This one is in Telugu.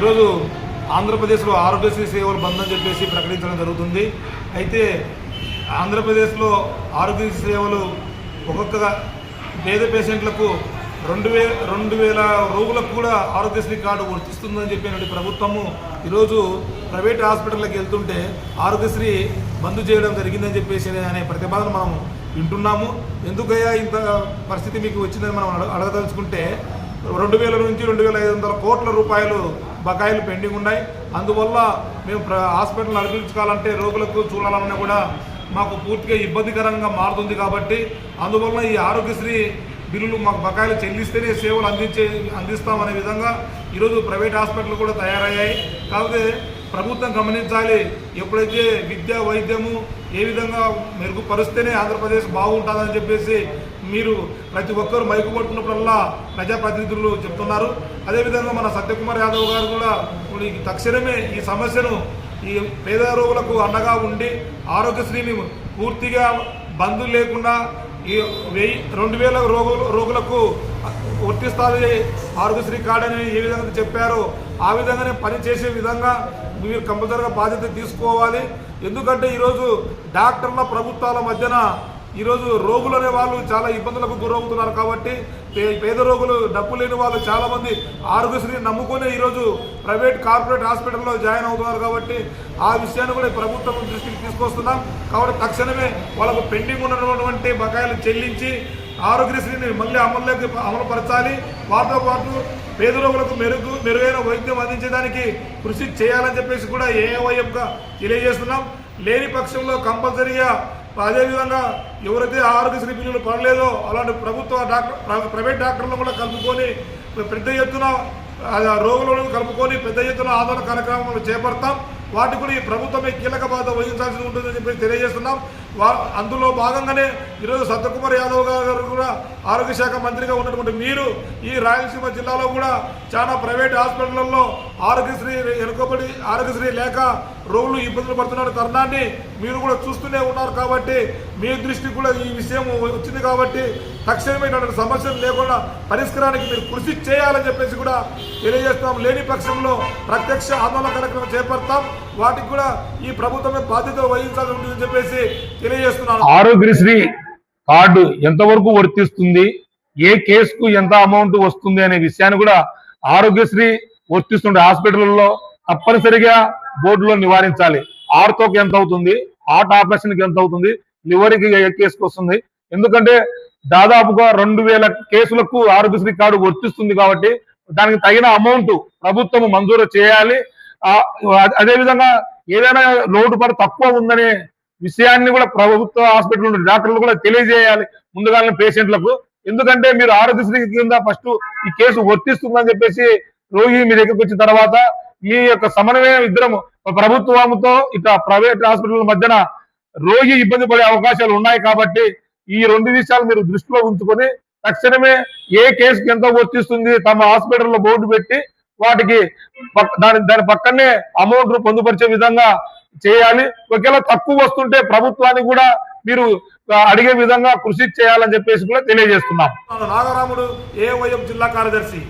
ఈరోజు ఆంధ్రప్రదేశ్లో ఆరోగ్యశ్రీ సేవలు బంద్ అని చెప్పేసి ప్రకటించడం జరుగుతుంది. అయితే ఆంధ్రప్రదేశ్లో ఆరోగ్యశ్రీ సేవలు ఒక్కొక్క పేద పేషెంట్లకు రెండు వే రెండు వేల రోగులకు కూడా ఆరోగ్యశ్రీ కార్డు వర్తిస్తుందని చెప్పినటువంటి ప్రభుత్వము ఈరోజు ప్రైవేట్ హాస్పిటల్కి వెళ్తుంటే ఆరోగ్యశ్రీ బంద్ చేయడం జరిగిందని చెప్పేసి అనే ప్రతిపాదన మనం వింటున్నాము. ఎందుకయ్యా ఇంత పరిస్థితి మీకు వచ్చిందని మనం అడగదలుచుకుంటే రెండు వేల నుంచి రెండు వేల ఐదు వందల కోట్ల రూపాయలు బకాయిలు పెండింగ్ ఉన్నాయి. అందువల్ల మేము ప్ర హాస్పిటల్ నడిపించుకోవాలంటే రోగులకు చూడాలన్నా కూడా మాకు పూర్తిగా ఇబ్బందికరంగా మారుతుంది కాబట్టి అందువల్ల ఈ ఆరోగ్యశ్రీ బిల్లులు మాకు బకాయిలు చెల్లిస్తేనే సేవలు అందించే అందిస్తామనే విధంగా ఈరోజు ప్రైవేట్ హాస్పిటల్ కూడా తయారయ్యాయి. కాకపోతే ప్రభుత్వం గమనించాలి ఎప్పుడైతే విద్య వైద్యము ఏ విధంగా మెరుగుపరిస్తేనే ఆంధ్రప్రదేశ్ బాగుంటుందని చెప్పేసి మీరు ప్రతి ఒక్కరు మైకు పట్టుకున్నప్పుడల్లా ప్రజాప్రతినిధులు చెప్తున్నారు. అదేవిధంగా మన సత్యకుమార్ యాదవ్ గారు కూడా ఈ తక్షణమే ఈ సమస్యను ఈ పేద రోగులకు అండగా ఉండి ఆరోగ్యశ్రీని పూర్తిగా బంధు లేకుండా ఈ వెయ్యి రెండు వేల రోగులు రోగులకు వర్తిస్తుంది ఆరోగ్యశ్రీ కార్డు అని ఏ విధంగా చెప్పారో ఆ విధంగానే పని చేసే విధంగా మీరు కంపల్సరిగా బాధ్యత తీసుకోవాలి. ఎందుకంటే ఈరోజు డాక్టర్ల ప్రభుత్వాల మధ్యన ఈరోజు రోగులు అనే వాళ్ళు చాలా ఇబ్బందులకు గురవుతున్నారు కాబట్టి పే- పేద రోగులు డబ్బు లేని వాళ్ళు చాలామంది ఆరోగ్యశ్రీని నమ్ముకునే ఈరోజు ప్రైవేట్ కార్పొరేట్ హాస్పిటల్లో జాయిన్ అవుతున్నారు కాబట్టి ఆ విషయాన్ని కూడా ప్రభుత్వం దృష్టికి తీసుకొస్తున్నాం. కాబట్టి తక్షణమే వాళ్ళకు పెండింగ్ ఉన్నటువంటి బకాయిలు చెల్లించి ఆరోగ్యశ్రీని మళ్ళీ అమలులోకి అమలుపరచాలి. వాటితో పాటు పేద రోగులకు మెరుగు మెరుగైన వైద్యం అందించడానికి కృషి చేయాలని చెప్పేసి కూడా ఏఐఎఫ్గా తెలియజేస్తున్నాం. లేని పక్షంలో కంపల్సరీగా అదేవిధంగా ఎవరైతే ఆరోగ్యశ్రీ బిల్లులు పడలేదో అలాంటి ప్రభుత్వ డాక్టర్ ప్రైవేట్ డాక్టర్లను కూడా కలుపుకొని పెద్ద ఎత్తున రోగులను కలుపుకొని పెద్ద ఎత్తున ఆందోళన కార్యక్రమాలు చేపడతాం. వాటి కూడా ఈ ప్రభుత్వమే కీలక బాధ వహించాల్సి ఉంటుందని చెప్పి తెలియజేస్తున్నాం. అందులో భాగంగానే ఈరోజు సత్యకుమార్ యాదవ్ గారు కూడా ఆరోగ్య శాఖ మంత్రిగా ఉన్నటువంటి మీరు ఈ రాయలసీమ జిల్లాలో కూడా చాలా ప్రైవేట్ హాస్పిటళ్ళలో ఆరోగ్యశ్రీ వెనుకబడి ఆరోగ్యశ్రీ లేక రోగులు ఇబ్బందులు పడుతున్న తరుణాన్ని మీరు కూడా చూస్తూనే ఉన్నారు కాబట్టి మీ దృష్టికి కూడా ఈ విషయం వచ్చింది కాబట్టి తక్షణమైనటువంటి సమస్యలు లేకుండా పరిష్కారానికి మీరు కృషి చేయాలని చెప్పేసి కూడా తెలియజేస్తాం లేని పక్షంలో ప్రత్యక్ష ఆందోళన కార్యక్రమం చేపడతాం. వాటికి కూడా ఈ ప్రభుత్వమే బాధ్యత వహించాలని ఉంటుందని చెప్పేసి తెలియజేస్తున్నాను. ఆరోగ్యశ్రీ కార్డు ఎంతవరకు వర్తిస్తుంది? ఏ కేసుకు ఎంత అమౌంట్ వస్తుంది అనే విషయాన్ని కూడా ఆరోగ్యశ్రీ వర్తిస్తుండే హాస్పిటల్లో తప్పనిసరిగా బోర్డులో నివారించాలి. ఆర్తోకి ఎంత అవుతుంది? హార్ట్ ఆపరేషన్కి ఎంత అవుతుంది? లివర్కి ఏ కేసుకు వస్తుంది? ఎందుకంటే దాదాపుగా రెండు వేల కేసులకు ఆరోగ్యశ్రీ కార్డు వర్తిస్తుంది కాబట్టి దానికి తగిన అమౌంట్ ప్రభుత్వం మంజూరు చేయాలి. అదే విధంగా ఏదైనా లోటుపాటు తక్కువ ఉందనే విషయాన్ని కూడా ప్రభుత్వ హాస్పిటల్ డాక్టర్లు కూడా తెలియజేయాలి ముందుగానే పేషెంట్లకు. ఎందుకంటే మీరు ఆరోగ్యశ్రీ కింద ఫస్ట్ ఈ కేసు వర్తిస్తుందని చెప్పేసి రోగి మీ దగ్గరికి వచ్చిన తర్వాత మీ యొక్క సమన్వయం ఇద్దరం ప్రభుత్వంతో ఇట్లా ప్రైవేట్ హాస్పిటల్ మధ్యన రోగి ఇబ్బంది పడే అవకాశాలు ఉన్నాయి కాబట్టి ఈ రెండు విషయాలు మీరు దృష్టిలో ఉంచుకొని తక్షణమే ఏ కేసుకి ఎంత వర్తిస్తుంది తమ హాస్పిటల్లో బోర్డు పెట్టి వాటికి దాని దాని పక్కనే అమౌంట్ పొందుపరిచే విధంగా చేయాలి. ఒకవేళ తక్కువ వస్తుంటే ప్రభుత్వాన్ని కూడా మీరు అడిగే విధంగా కృషి చేయాలని చెప్పేసి కూడా తెలియజేస్తున్నాం. నాగరాముడు ఏవైఎం జిల్లా కార్యదర్శి.